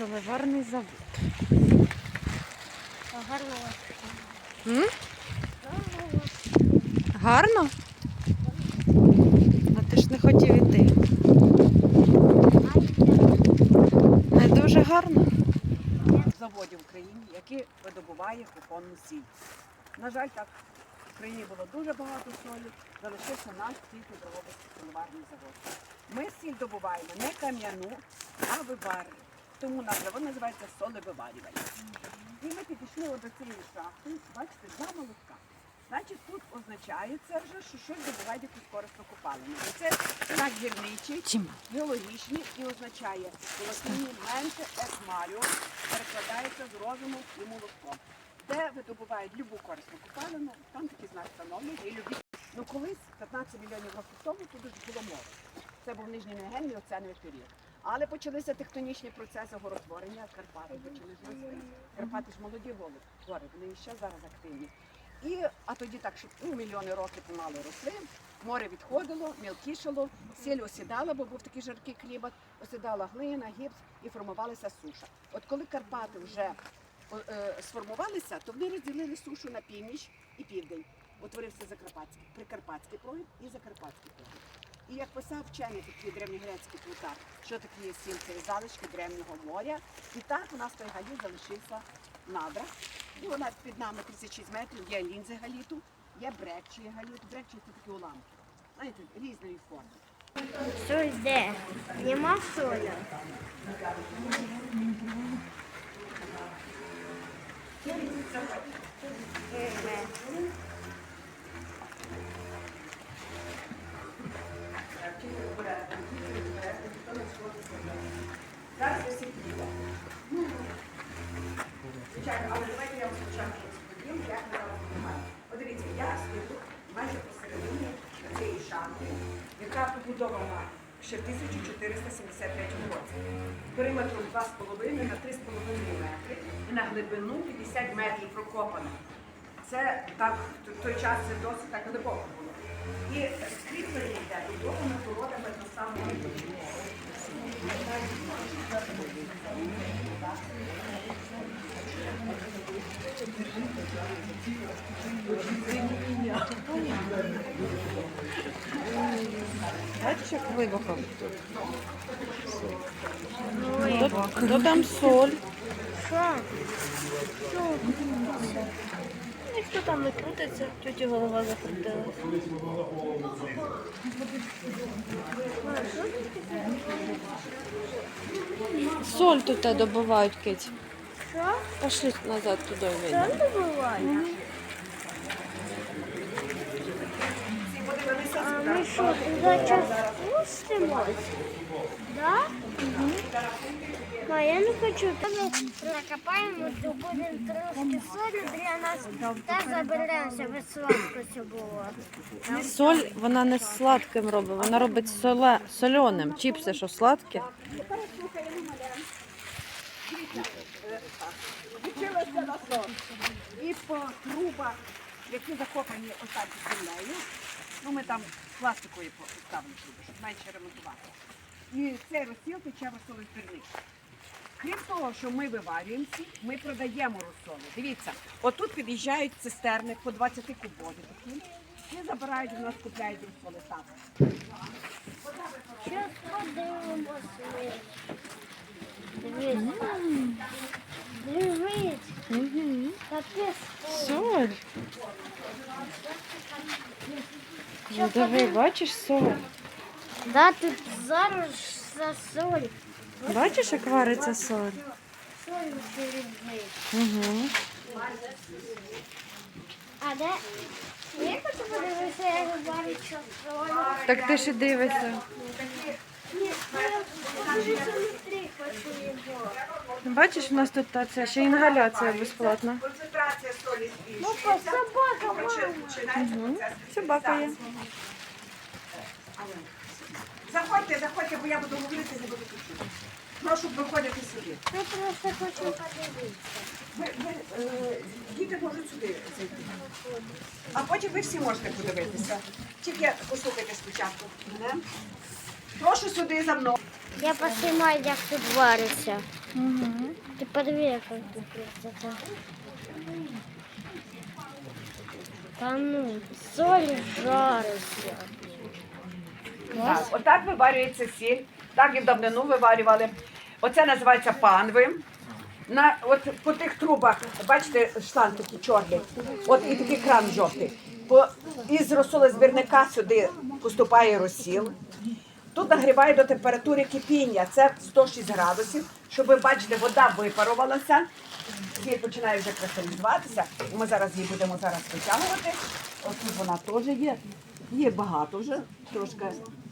Соливарний завод. Гарно. М? Гарно? А ти ж не хотів іти. Не дуже гарно. заводів в Україні, які видобуває кухонну сіль. На жаль, так в Україні було дуже багато солі, залишився наш тільки Дрогобицький соливарний завод. Ми сіль добуваємо не кам'яну, а виварюємо. Тому назва вона називається солевиварювання. І ми підійшли до цієї шахти, бачите, два молотка. Значить, тут означає це вже, що щось добувають якусь корисну копалину. І це знак гірничий, геологічний і означає волосіння менше есмалю, перекладається з розумом і молотком. Де видобувають любу корисну копалину, там такий знак встановлений і любі. Ну колись, 15 мільйонів років тому, тут було море. Це був нижній негельний оценовий період. Але почалися тектонічні процеси горотворення, Карпати почали рости. Карпати ж молоді гори, вони ще зараз активні. І, а тоді так, що ну, мільйони років помало росли, море відходило, мілкішало, сіль осідала, бо був такий жаркий клімат, осідала глина, гіпс і формувалася суша. От коли Карпати вже е, сформувалися, то вони розділили сушу на північ і південь. Утворився Закарпатський, Прикарпатський прогиб і Закарпатський прогиб. І як писав вчений такий древньогрецький плутар, що таке є сіль, це залишки древнього моря. І так у нас той галіт залишився надра. І нас під нами 36 метрів є лінзи галіту, є брекчі галіт. Брекчі це такі уламки. Знаєте, різної форми. Соль де? Нема солі. Зараз ви всі підійдете. Звичайно, але давайте я вам спочатку розповім, як ми зараз будемо. Подивіться, я стою майже посередині цієї шахти, яка побудована ще в 1473 році. Периметром 2,5 на 3,5 метри і на глибину 50 метрів прокопана. Це так, в той час це досить так глибоко було. І скріплення йде будовано породами до самого Бачиш. То, то там соль. Що? Що? Ніхто там не крутиться, тьоті голова закрутилась. Соль тут добувають киць. Що? Пошли назад туди Що вийдемо. не буває? А ми що, туди час пустимось? Да? Ма, я не хочу. Ми накопаємо, то будемо трошки солі для нас та заберемося, без сладко це було. Соль вона не сладким робить, вона робить соле, соленим. Чіпси, що сладкі. Відчилося. І по трубах, які закопані отак землею. Ну, ми там пластикою поставили труби, щоб менше ремонтувати. І цей розсіл тече розсоли збірник. Крім того, що ми виварюємо ці, ми продаємо розсоли. Дивіться, отут під'їжджають цистерни по 20 кубові такі. І забирають, у нас купляють розсоли так. Зараз подивимося. Дивись. Дивись. Соль. Ну, диви, бачиш соль? Да, тут зараз за соль. Бачиш, як вариться соль? Соль. Угу. А де? Я хочу подивитися, як варить соль. Так ти і дивишся. Ні, я хочу. Бачиш, у нас тут та це ще інгаляція безплатна. Концентрація солі збільшується. собака, мама. Собака є. Заходьте, заходьте, бо я буду говорити, не буду почути. Прошу виходити сюди. Ми просто хочемо подивитися. Ви, ви, е, діти можуть сюди зайти. А потім ви всі можете подивитися. Тільки послухайте спочатку мене. Прошу сюди за мною. Я поснімаю, як тут вариться. Ти подиви, як тут красота. Та ну, соль жариться. Так, отак виварюється сіль, так і в давнину виварювали. Оце називається панви. На, от по тих трубах, бачите, шланг такий чорний, от і такий кран жовтий. По, із розсолозбірника сюди поступає розсіл. Тут нагріває до температури кипіння, це 106 градусів, щоб ви бачите, вода випарувалася, сіль починає вже кристалізуватися. Ми зараз її будемо зараз витягувати. Ось вона теж є. Є багато вже трошки.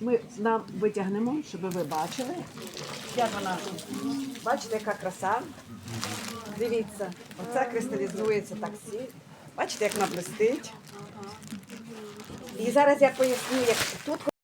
Ми нам витягнемо, щоб ви бачили. Як вона, бачите, яка краса. Дивіться, оце кристалізується так сіль. Бачите, як вона блистить. І зараз я поясню, як тут